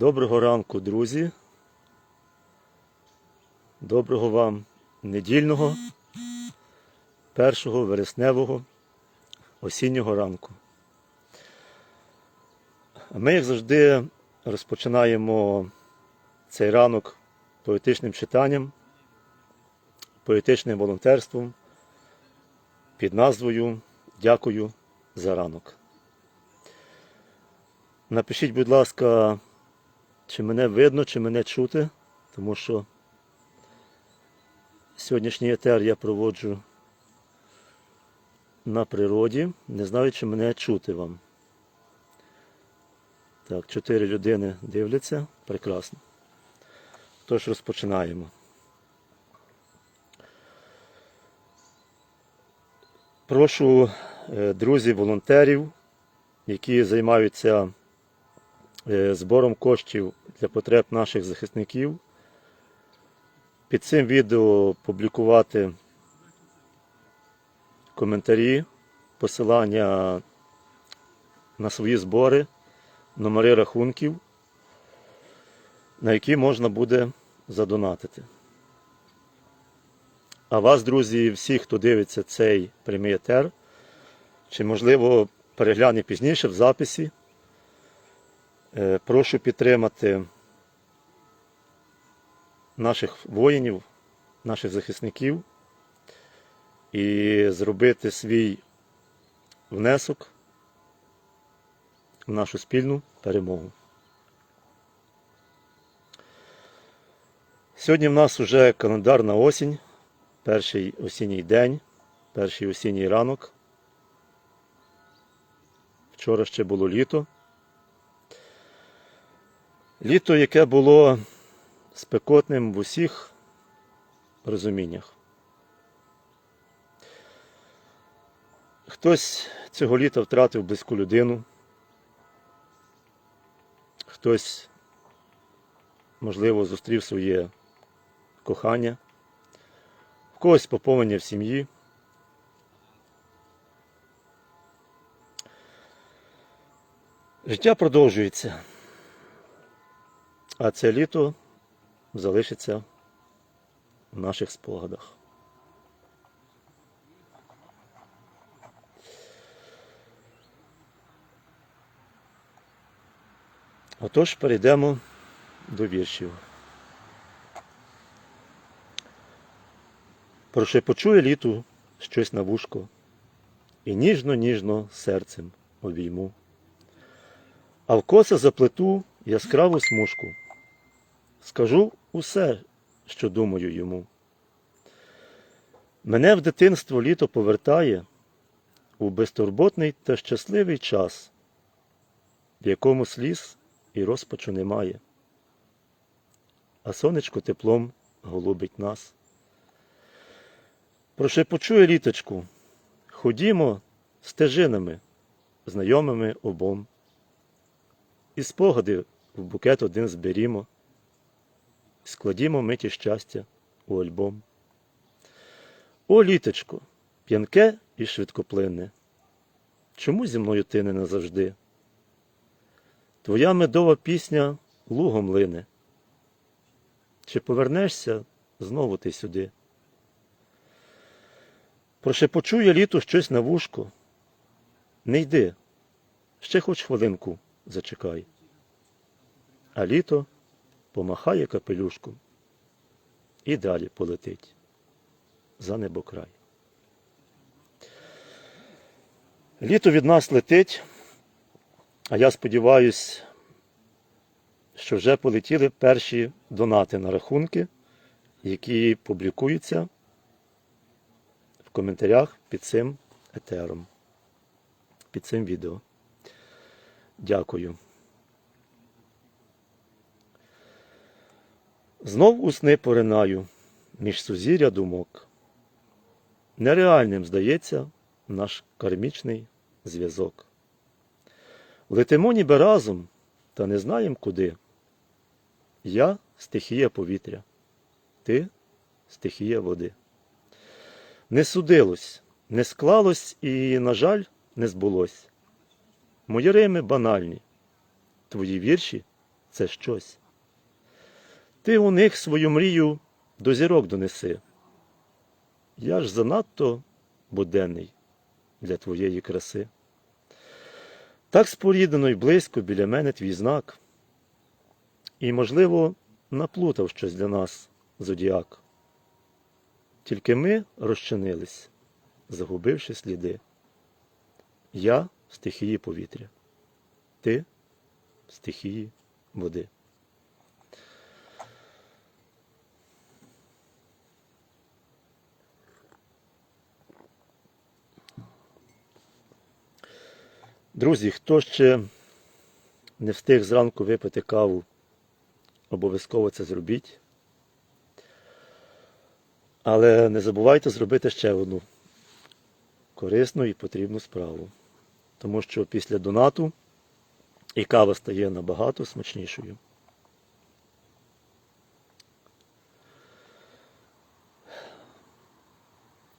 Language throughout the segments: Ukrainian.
Доброго ранку, друзі. Доброго вам недільного, першого вересневого осіннього ранку. Ми, як завжди, розпочинаємо цей ранок поетичним читанням, поетичним волонтерством під назвою Дякую за ранок. Напишіть, будь ласка, чи мене видно, чи мене чути, тому що сьогоднішній етер я проводжу на природі. Не знаю, чи мене чути вам. Так, чотири людини дивляться. Прекрасно. Тож розпочинаємо. Прошу е, друзів, волонтерів, які займаються е, збором коштів для потреб наших захисників. Під цим відео публікувати коментарі, посилання на свої збори, номери рахунків, на які можна буде задонатити. А вас, друзі, всі, хто дивиться цей прямий етер, чи, можливо, перегляне пізніше в записі, прошу підтримати наших воїнів, наших захисників і зробити свій внесок в нашу спільну перемогу. Сьогодні в нас вже календарна осінь, перший осінній день, перший осінній ранок. Вчора ще було літо. Літо, яке було спекотним в усіх розуміннях. Хтось цього літа втратив близьку людину, хтось, можливо, зустрів своє кохання, в когось поповнення в сім'ї. Життя продовжується, а це літо залишиться в наших спогадах. Отож, перейдемо до віршів. Прошепочує літу щось на вушко і ніжно-ніжно серцем обійму. А в коса заплету яскраву смужку. Скажу усе, що думаю йому. Мене в дитинство літо повертає у безтурботний та щасливий час, в якому сліз і розпачу немає, а сонечко теплом голубить нас. Прошепочує літочку, ходімо стежинами, знайомими обом. І спогади в букет один зберімо, складімо миті щастя у альбом. О, літочко, п'янке і швидкоплинне, чому зі мною ти не назавжди? Твоя медова пісня лугом лине. Чи повернешся знову ти сюди? Прошепочує літо щось на вушко. Не йди, ще хоч хвилинку зачекай. А літо помахає капелюшком і далі полетить за небокрай. Літо від нас летить, а я сподіваюся, що вже полетіли перші донати на рахунки, які публікуються в коментарях під цим етером, під цим відео. Дякую. Знов у сни поринаю між сузір'я думок. Нереальним здається наш кармічний зв'язок. Летимо ніби разом, та не знаєм куди. Я стихія повітря, ти стихія води. Не судилось, не склалось і, на жаль, не збулось. Мої рими банальні, твої вірші це щось. Ти у них свою мрію до зірок донеси. Я ж занадто буденний для твоєї краси. Так споріднено й близько біля мене твій знак. І, можливо, наплутав щось для нас зодіак. Тільки ми розчинились, загубивши сліди. Я в стихії повітря, ти в стихії води. Друзі, хто ще не встиг зранку випити каву, обов'язково це зробіть. Але не забувайте зробити ще одну корисну і потрібну справу. Тому що після донату і кава стає набагато смачнішою.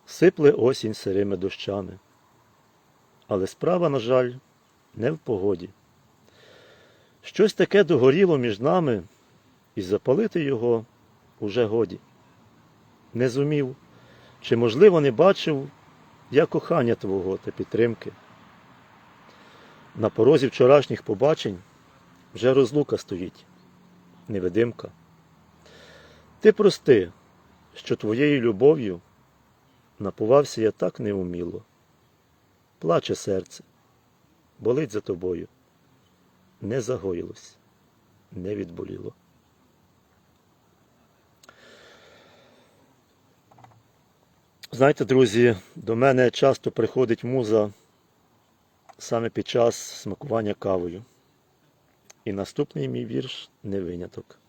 Сипле осінь сирими дощами. Але справа, на жаль, не в погоді. Щось таке догоріло між нами, і запалити його уже годі. Не зумів, чи, можливо, не бачив я кохання твого та підтримки. На порозі вчорашніх побачень вже розлука стоїть, невидимка. Ти прости, що твоєю любов'ю напувався я так неуміло. Плаче серце, болить за тобою. Не загоїлось, не відболіло. Знаєте, друзі, до мене часто приходить муза саме під час смакування кавою. І наступний мій вірш не виняток.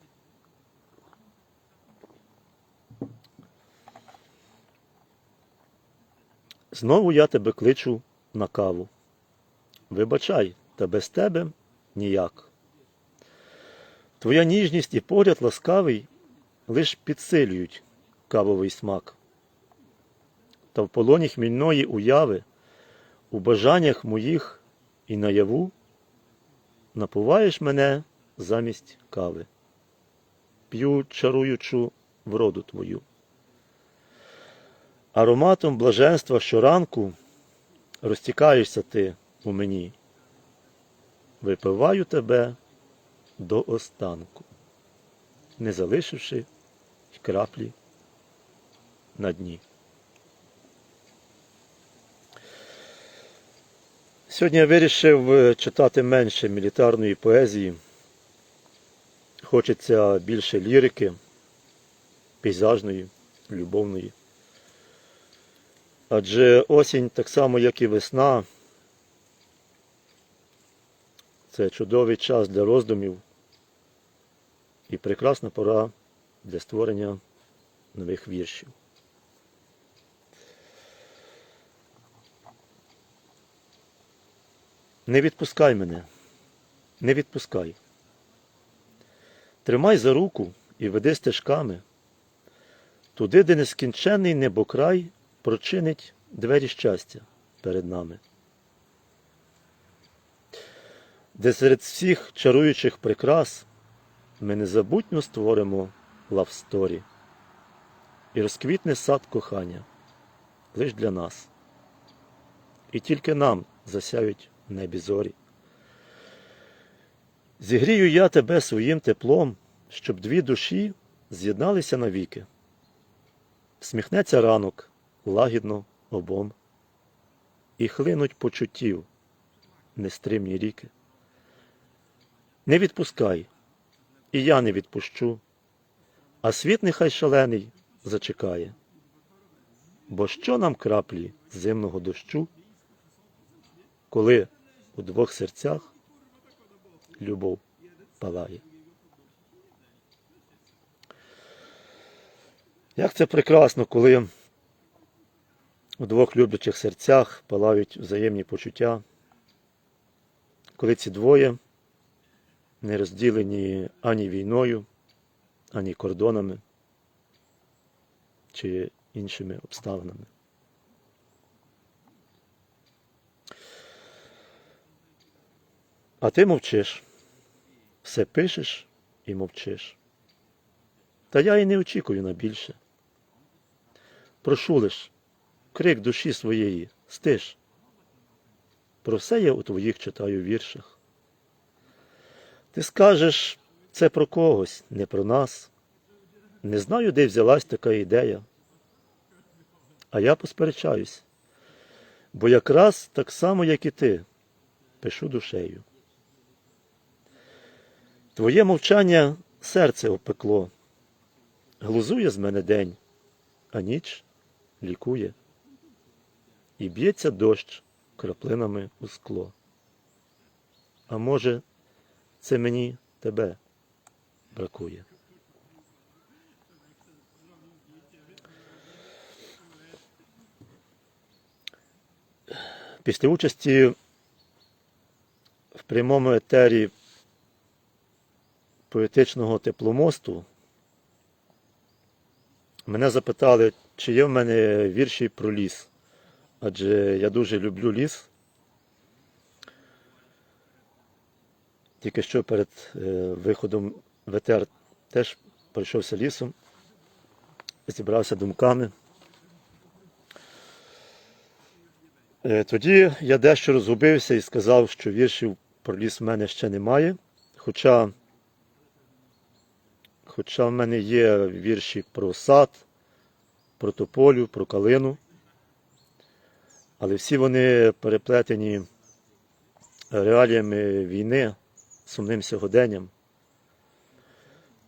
Знову я тебе кличу на каву. Вибачай, та без тебе ніяк. Твоя ніжність і погляд ласкавий лиш підсилюють кавовий смак. Та в полоні хмільної уяви, у бажаннях моїх і наяву напуваєш мене замість кави, п'ю чаруючу вроду твою. Ароматом блаженства щоранку розтікаєшся ти у мені. Випиваю тебе до останку, не залишивши й краплі на дні. Сьогодні я вирішив е, читати менше мілітарної поезії. Хочеться більше лірики, пейзажної, любовної. Адже осінь, так само, як і весна, це чудовий час для роздумів і прекрасна пора для створення нових віршів. Не відпускай мене, не відпускай. Тримай за руку і веди стежками, туди, де нескінченний небокрай прочинить двері щастя перед нами, де серед всіх чаруючих прикрас ми незабутньо створимо лавсторі і розквітне сад кохання лиш для нас. І тільки нам засяють в небі зорі. Зігрію я тебе своїм теплом, щоб дві душі з'єдналися навіки. Сміхнеться ранок лагідно обом, і хлинуть почуттів нестримні ріки. Не відпускай, і я не відпущу, а світ нехай шалений зачекає. Бо що нам краплі зимного дощу, коли у двох серцях любов палає? Як це прекрасно, коли у двох люблячих серцях палають взаємні почуття, коли ці двоє не розділені ані війною, ані кордонами чи іншими обставинами. А ти мовчиш, все пишеш і мовчиш. Та я і не очікую на більше. Прошу лиш, крик душі своєї, стиш. Про все я у твоїх читаю віршах. Ти скажеш, це про когось, не про нас. Не знаю, де взялась така ідея. А я посперечаюсь, бо якраз так само, як і ти, пишу душею. Твоє мовчання серце опекло, глузує з мене день, а ніч лікує. І б'ється дощ краплинами у скло. А може, це мені тебе бракує. Після участі в прямому етері поетичного тепломосту мене запитали, чи є в мене вірші про ліс. Адже я дуже люблю ліс. Тільки що перед е, виходом в етер теж пройшовся лісом, зібрався думками. Е, Тоді я дещо розгубився і сказав, що віршів про ліс в мене ще немає. Хоча, хоча в мене є вірші про сад, про тополю, про калину. Але всі вони переплетені реаліями війни, сумним сьогоденням.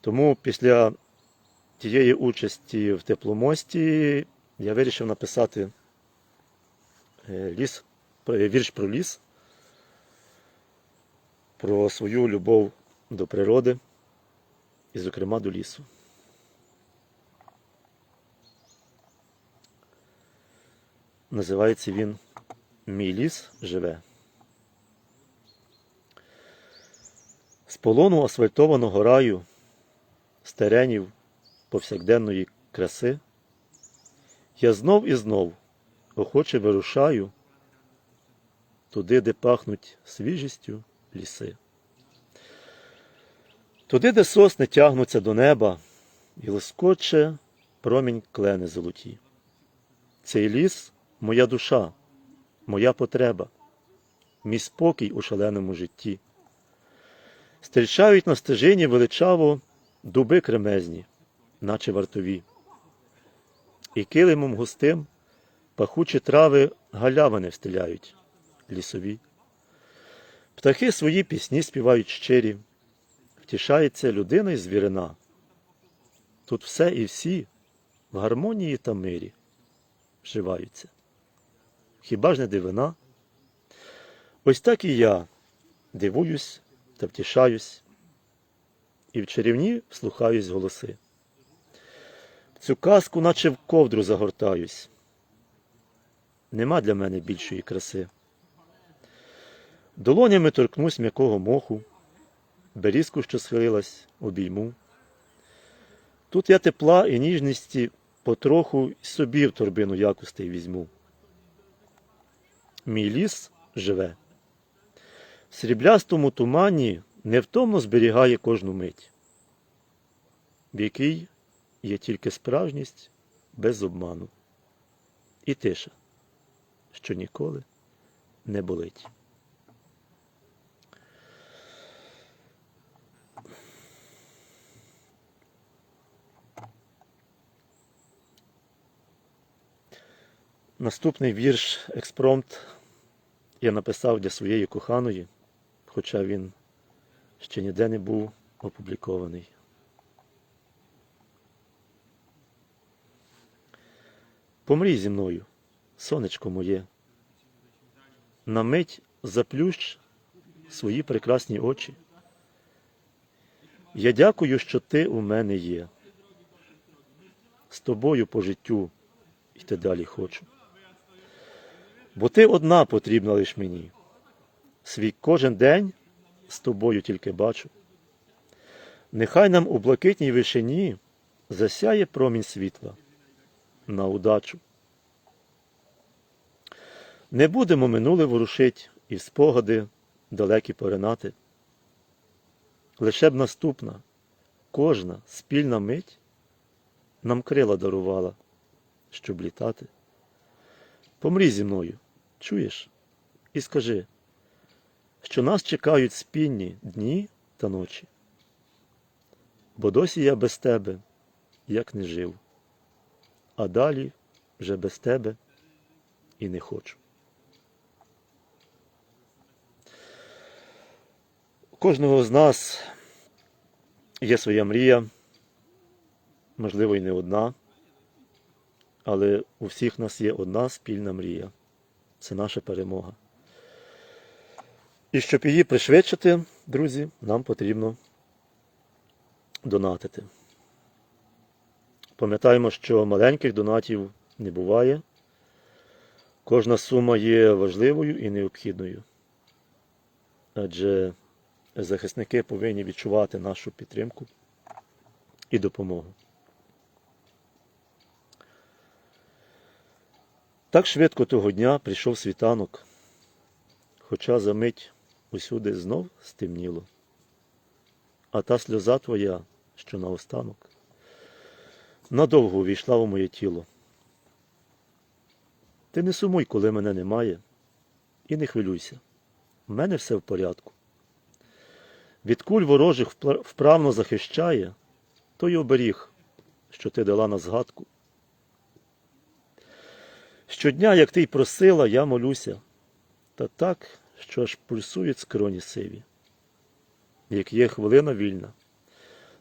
Тому після тієї участі в тепломості я вирішив написати е, ліс, е, вірш про ліс, про свою любов до природи і, зокрема, до лісу. Називається він Мій ліс живе. З полону асфальтованого раю, з теренів повсякденної краси, я знов і знов охоче вирушаю туди, де пахнуть свіжістю ліси. Туди, де сосни тягнуться до неба, і лискоче промінь клени золоті. Цей ліс моя душа, моя потреба, мій спокій у шаленому житті. Стрічають на стежині величаво дуби кремезні, наче вартові, і килимом густим пахучі трави галявини встиляють лісові. Птахи свої пісні співають щирі, втішається людина й звірина. Тут все і всі в гармонії та мирі вживаються. Хіба ж не дивина? Ось так і я дивуюсь та втішаюсь, і в чарівні вслухаюсь голоси. Цю казку, наче в ковдру загортаюсь. Нема для мене більшої краси. Долонями торкнусь м'якого моху, берізку, що схилилась, обійму. Тут я тепла і ніжності потроху собі в торбину якостей візьму. Мій ліс живе. В сріблястому тумані невтомно зберігає кожну мить, в якій є тільки справжність без обману і тиша, що ніколи не болить. Наступний вірш експромт я написав для своєї коханої, хоча він ще ніде не був опублікований. Помрій зі мною, сонечко моє, на мить заплющ свої прекрасні очі. Я дякую, що ти у мене є. З тобою по життю йти далі хочу. Бо ти одна потрібна лиш мені. Свій кожен день з тобою тільки бачу. Нехай нам у блакитній вишині засяє промінь світла на удачу. Не будемо минуле ворушить і спогади далекі поринати. лише б наступна, кожна спільна мить нам крила дарувала, щоб літати. Помрій зі мною, чуєш? І скажи, що нас чекають спільні дні та ночі. Бо досі я без тебе, як не жив, а далі вже без тебе і не хочу. У кожного з нас є своя мрія, можливо, і не одна, але у всіх нас є одна спільна мрія це наша перемога. І щоб її пришвидшити, друзі, нам потрібно донатити. Пам'ятаємо, що маленьких донатів не буває. Кожна сума є важливою і необхідною. Адже захисники повинні відчувати нашу підтримку і допомогу. Так швидко того дня прийшов світанок, хоча за мить усюди знов стемніло. А та сльоза твоя, що наостанок, надовго увійшла у моє тіло. Ти не сумуй, коли мене немає, і не хвилюйся. В мене все в порядку. Від куль ворожих вправно захищає той оберіг, що ти дала на згадку. Щодня, як ти й просила, я молюся, та так, що аж пульсують скроні сиві. Як є хвилина вільна,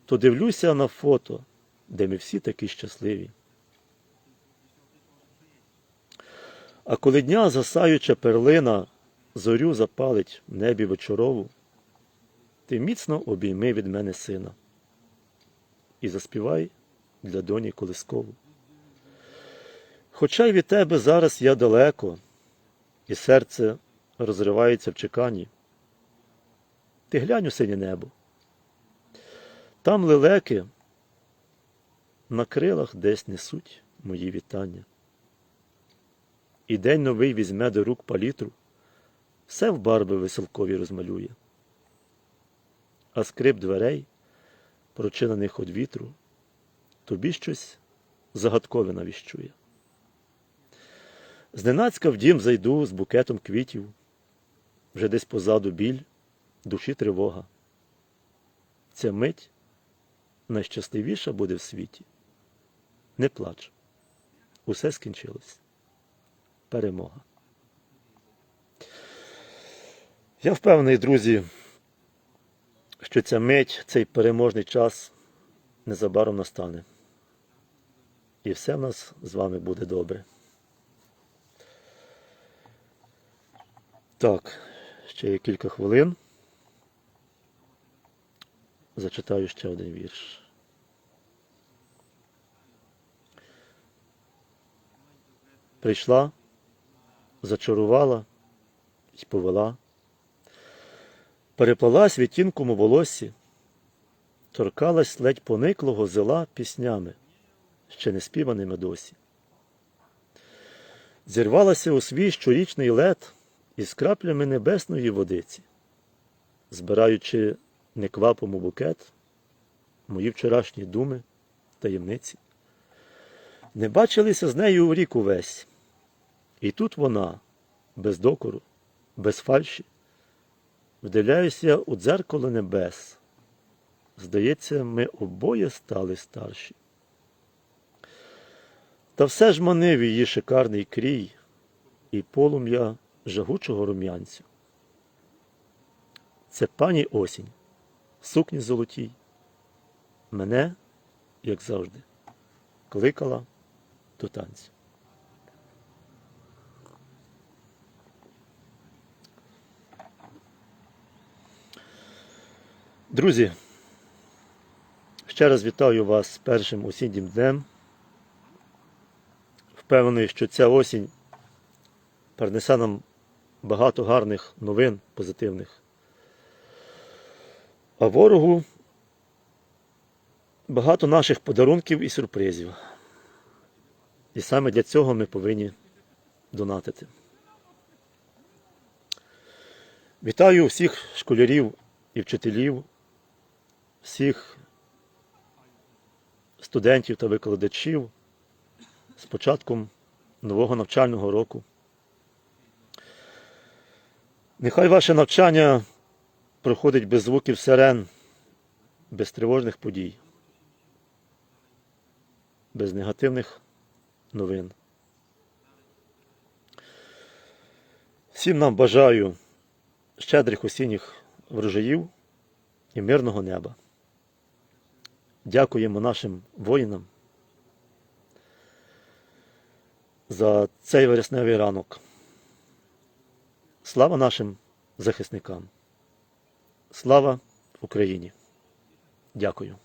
то дивлюся на фото, де ми всі такі щасливі. А коли дня засаюча перлина зорю запалить в небі вечорову, ти міцно обійми від мене сина і заспівай для доні колискову. Хоча й від тебе зараз я далеко, і серце розривається в чеканні. Ти глянь у синє небо. Там лелеки на крилах десь несуть мої вітання. І день новий візьме до рук палітру, все в барви веселкові розмалює. А скрип дверей, прочинених од вітру, тобі щось загадкове навіщує. Зненацька в дім зайду з букетом квітів, вже десь позаду біль, душі тривога. Ця мить найщасливіша буде в світі. Не плач. Усе скінчилось. Перемога. Я впевнений, друзі, що ця мить, цей переможний час незабаром настане. І все в нас з вами буде добре. Так, ще є кілька хвилин. Зачитаю ще один вірш. Прийшла, зачарувала і повела, переплалась відтінком у волосі, торкалась ледь пониклого зела піснями, ще не співаними досі. Зірвалася у свій щорічний лед із краплями небесної водиці, збираючи неквапом у букет мої вчорашні думи, таємниці. Не бачилися з нею у рік увесь. І тут вона, без докору, без фальші, вдивляюся у дзеркало небес. Здається, ми обоє стали старші. Та все ж манив її шикарний крій і полум'я жагучого рум'янцю. Це пані осінь, сукні золотій. Мене, як завжди, кликала до танцю. Друзі, ще раз вітаю вас з першим осіннім днем. Впевнений, що ця осінь принесе нам багато гарних новин позитивних. А ворогу багато наших подарунків і сюрпризів. І саме для цього ми повинні донатити. Вітаю всіх школярів і вчителів всіх студентів та викладачів з початком нового навчального року. Нехай ваше навчання проходить без звуків сирен, без тривожних подій, без негативних новин. Всім нам бажаю щедрих осінніх врожаїв і мирного неба. Дякуємо нашим воїнам за цей вересневий ранок. Слава нашим захисникам. Слава Україні. Дякую.